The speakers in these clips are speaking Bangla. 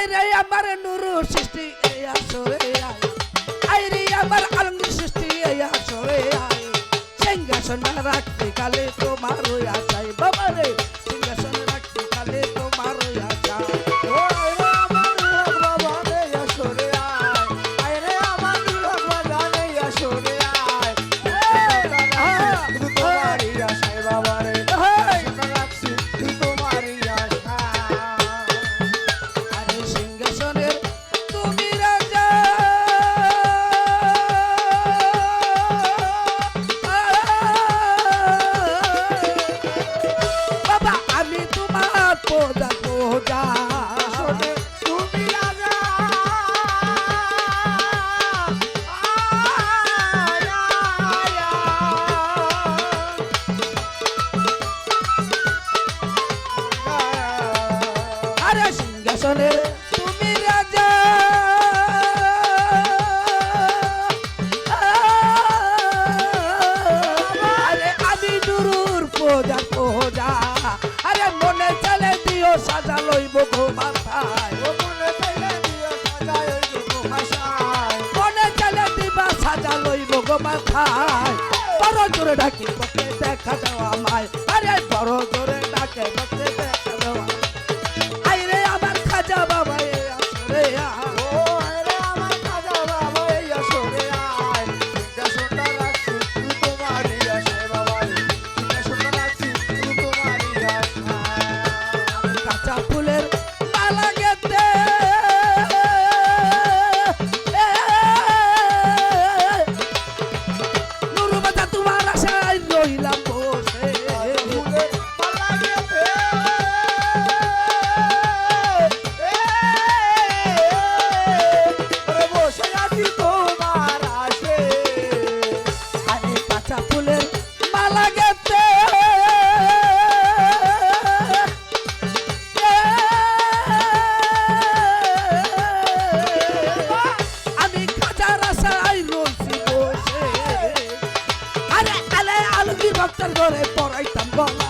আইরে আমার নুরু সৃষ্টি এয়া সরে আয়। আইরে আমার আলমগীর সৃষ্টি এয়া সরে আয়। সিংহাসন রাখতে কালে তোমার আশায় বাবা foda. বড় জোরে ডাকে দেখা দাও আমায়। আরে বড় জোরে ডাকে তোরে পড়াইতাম বলা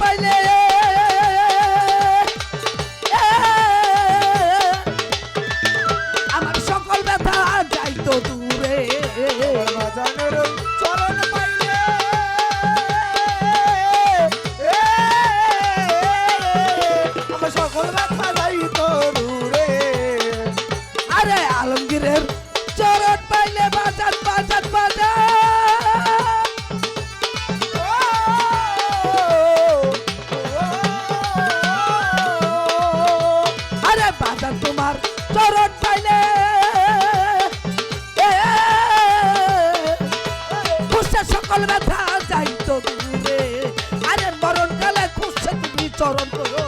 পাইলে আমার সকল ব্যথা যাইতো দূরে চরণ পাইলে খুশে সকল ব্যথা যাইতো আরে মরণ কালে খুশে তুমি চরণ করো